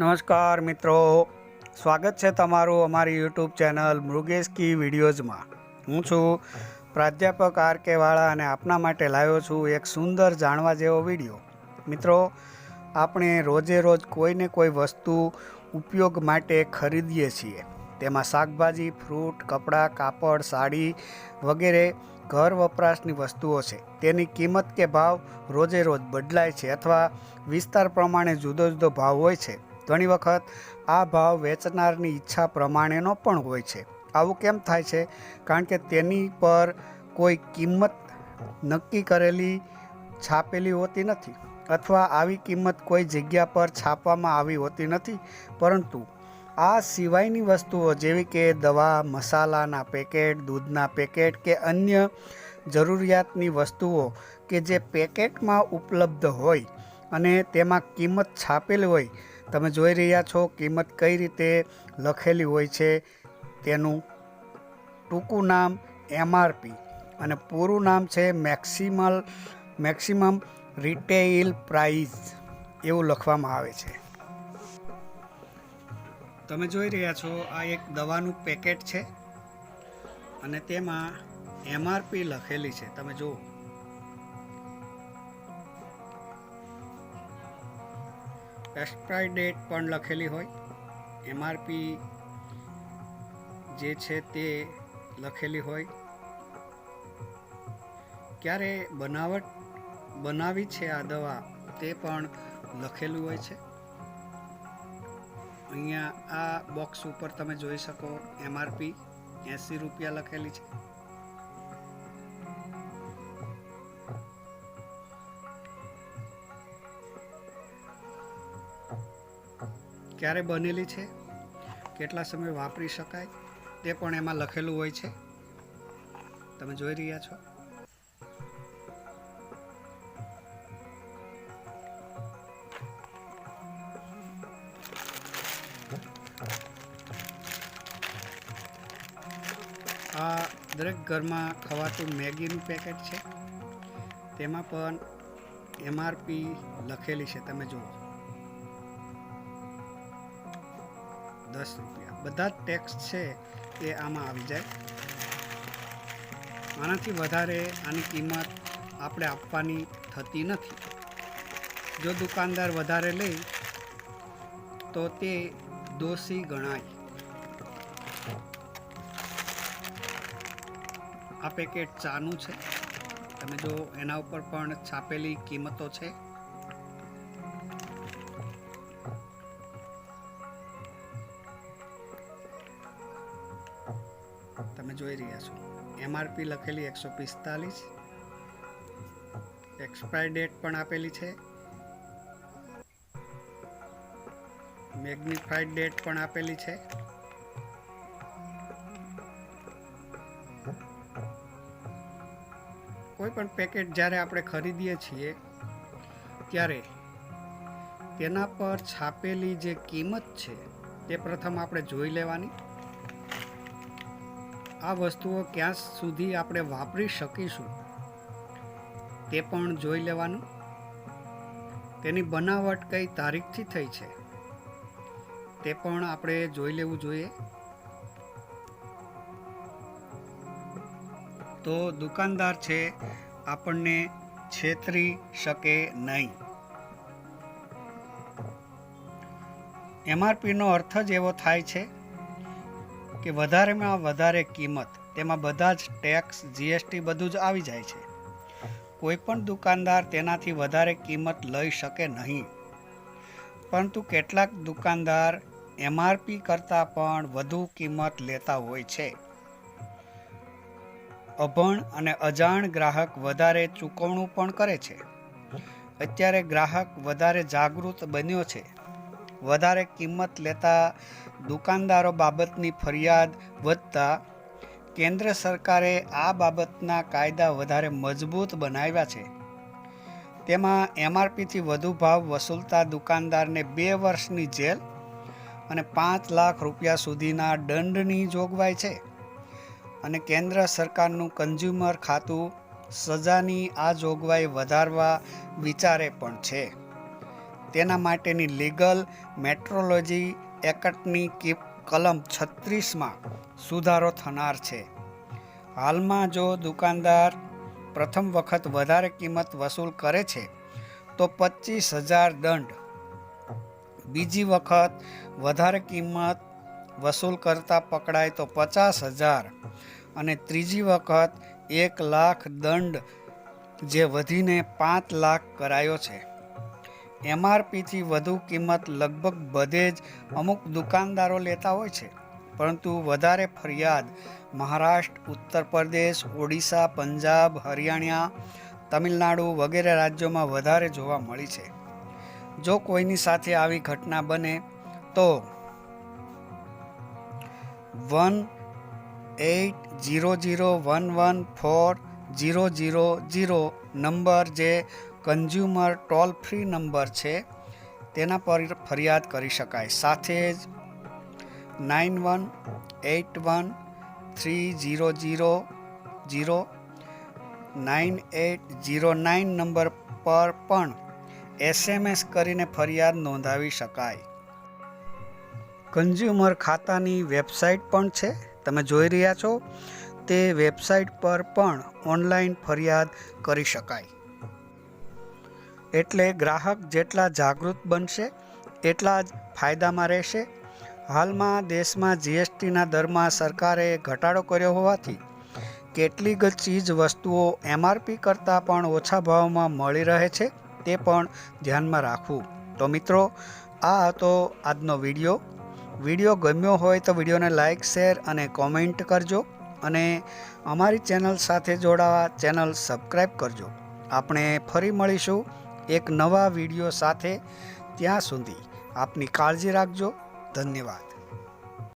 નમસ્કાર મિત્રો. સ્વાગત છે તમારું અમારી યુટ્યુબ ચેનલ મૃગેશ કી વિડીયોઝમાં. હું છું પ્રાધ્યાપક આર કે વાળા અને આપના માટે લાવ્યો છું એક સુંદર જાણવા જેવો વીડિયો. મિત્રો, આપણે રોજે રોજ કોઈને કોઈ વસ્તુ ઉપયોગ માટે ખરીદીએ છીએ. તેમાં શાકભાજી, ફ્રૂટ, કપડાં, કાપડ, સાડી વગેરે ઘર વપરાશની વસ્તુઓ છે. તેની કિંમત કે ભાવ રોજે રોજ બદલાય છે અથવા વિસ્તાર પ્રમાણે જુદો જુદો ભાવ હોય છે. ઘણી વખત આ ભાવ વેચનારની ઈચ્છા પ્રમાણેનો પણ હોય છે. આવું કેમ થાય છે? કારણ કે તેની પર કોઈ કિંમત નક્કી કરેલી, છાપેલી હોતી નથી અથવા આવી કિંમત કોઈ જગ્યા પર છાપવામાં આવી હોતી નથી. પરંતુ આ સિવાયની વસ્તુઓ જેવી કે દવા, મસાલાના પેકેટ, દૂધના પેકેટ કે અન્ય જરૂરિયાતની વસ્તુઓ કે જે પેકેટમાં ઉપલબ્ધ હોય અને તેમાં કિંમત છાપેલી હોય તમે જોઈ રહ્યા છો કિંમત કઈ રીતે લખેલી હોય છે તેનું ટૂંકું નામ એમઆરપી અને પૂરું નામ છે મેક્સિમલ મેક્સિમમ રિટેઇલ પ્રાઇસ એવું લખવામાં આવે છે. તમે જોઈ રહ્યા છો આ એક દવાનું પેકેટ છે અને તેમાં એમઆરપી લખેલી છે. તમે જુઓ. એક્સપાયર ડેટ પણ લખેલી હોય. એમઆરપી જે છે તે લખેલી હોય. ક્યારે બનાવટ બનાવી છે આ દવા તે પણ લખેલું હોય છે. અહીંયા આ બોક્સ ઉપર તમે જોઈ શકો એમઆરપી એંસી રૂપિયા લખેલી છે. ક્યારે બનેલી છે? કેટલા સમય વાપરી શકાય? તે પણ એમાં લખેલું હોય છે. તમે જોઈ રહ્યા છો? આ દરેક ઘરમાં ખવાતું મેગીનું પેકેટ છે. તેમાં પણ એમઆરપી લખેલી છે. તમે જુઓ. દસ રૂપિયા. બધા જ ટેક્સ છે એ આમાં આવી જાય. આનાથી વધારે આની કિંમત આપણે આપવાની થતી નથી. જો દુકાનદાર વધારે લે, તો તે દોષી ગણાય. આ પેકેટ ચાનું છે. તમે જો એના ઉપર પણ છાપેલી કિંમતો છે. તમે જોઈ રહ્યા છો. એમઆરપી લખેલી એકસો પિસ્તાલીસ. એક્સપાયર ડેટ પણ આપેલી છે. મેગ્નિફાઈડ ડેટ પણ આપેલી છે. કોઈ પણ પેકેટ જ્યારે આપણે ખરીદીએ છીએ, ત્યારે તેના પર છાપેલી જે કિંમત છે, તે પ્રથમ આપણે જોઈ લેવાની. આ વસ્તુઓ ક્યાં સુધી આપણે વાપરી શકીશું? તે પણ જોઈ લેવાનું. તેની બનાવટ કઈ તારીખથી થઈ છે? તે પણ આપણે જોઈ લેવું જોઈએ. તો દુકાનદાર છે, આપણને છેતરી શકે નહીં. એમઆરપીનો અર્થ જ એવો થાય છે કે વધારેમાં વધારે કિંમત, તેમાં બધા જ ટેક્સ જીએસટી બધું જ આવી જાય છે. કોઈ પણ દુકાનદાર તેનાથી વધારે કિંમત લઈ શકે નહીં. પરંતુ કેટલાક દુકાનદાર એમઆરપી કરતાં પણ વધુ કિંમત લેતા હોય છે. અભણ અને અજાણ ગ્રાહક વધારે ચૂકવણું પણ કરે છે. અત્યારે ગ્રાહક વધારે જાગૃત બન્યો છે. વધારે કિંમત લેતા દુકાનદારો બાબતની ફરિયાદ વધતા કેન્દ્ર સરકારે આ બાબતના કાયદા વધારે મજબૂત બનાવ્યા છે. તેમાં એમઆરપીથી વધુ ભાવ વસૂલતા દુકાનદારને બે વર્ષની જેલ અને પાંચ લાખ રૂપિયા સુધીના દંડની જોગવાઈ છે અને કેન્દ્ર સરકારનું કન્ઝ્યુમર ખાતું સજાની આ જોગવાઈ વધારવા વિચારે પણ છે. તેના માટેની લીગલ મેટ્રોલોજી એક્ટની કલમ છત્રીસમાં સુધારો થનાર છે. હાલમાં જો દુકાનદાર પ્રથમ વખત વધારે કિંમત વસૂલ કરે છે, તો પચીસ હજાર દંડ. બીજી વખત વધારે કિંમત વસૂલ કરતા પકડાય તો પચાસ હજાર. અને ત્રીજી વખત એક લાખ દંડ જે વધીને પાંચ લાખ કરાયો છે. એમઆરપીથી વધુ કિંમત લગભગ બધે જ અમુક દુકાનદારો લેતા હોય છે. પરંતુ વધારે ફરિયાદ મહારાષ્ટ્ર, ઉત્તર પ્રદેશ, ઓડિશા, પંજાબ, હરિયાણા, તમિલનાડુ વગેરે રાજ્યોમાં વધારે જોવા મળી છે. જો કોઈની સાથે આવી ઘટના બને તો one eight zero zero one one four zero zero zero number જે કન્ઝ્યુમર ટોલ ફ્રી નંબર છે, તેના પર ફરિયાદ કરી શકાય. સાથે જ nine one eight one three zero zero zero nine eight zero nine number પર પણ એસએમએસ કરીને ફરિયાદ નોંધાવી શકાય. કન્ઝ્યુમર ખાતાની વેબસાઇટ પણ છે. તમે જોઈ રહ્યા છો, તે વેબસાઇટ પર પણ ઓનલાઈન ફરિયાદ કરી શકાય. એટલે ગ્રાહક જેટલા જાગૃત બનશે, એટલા જ ફાયદામાં રહેશે. હાલમાં દેશમાં જીએસટીના દરમાં સરકારે ઘટાડો કર્યો હોવાથી કેટલીક ચીજ વસ્તુઓ એમઆરપી કરતાં પણ ઓછા ભાવમાં મળી રહે છે, તે પણ ધ્યાનમાં રાખવું. તો મિત્રો, આ હતો આજનો વીડિયો. વીડિયો ગમ્યો હોય તો વિડીયોને લાઇક શેર અને કોમેન્ટ કરજો અને અમારી ચેનલ સાથે જોડાવા ચેનલ સબસ્ક્રાઈબ કરજો. આપણે ફરી મળીશું એક નવા વીડિયો સાથે ત્યાં સુધી આપની કાળજી રાખજો. ધન્યવાદ.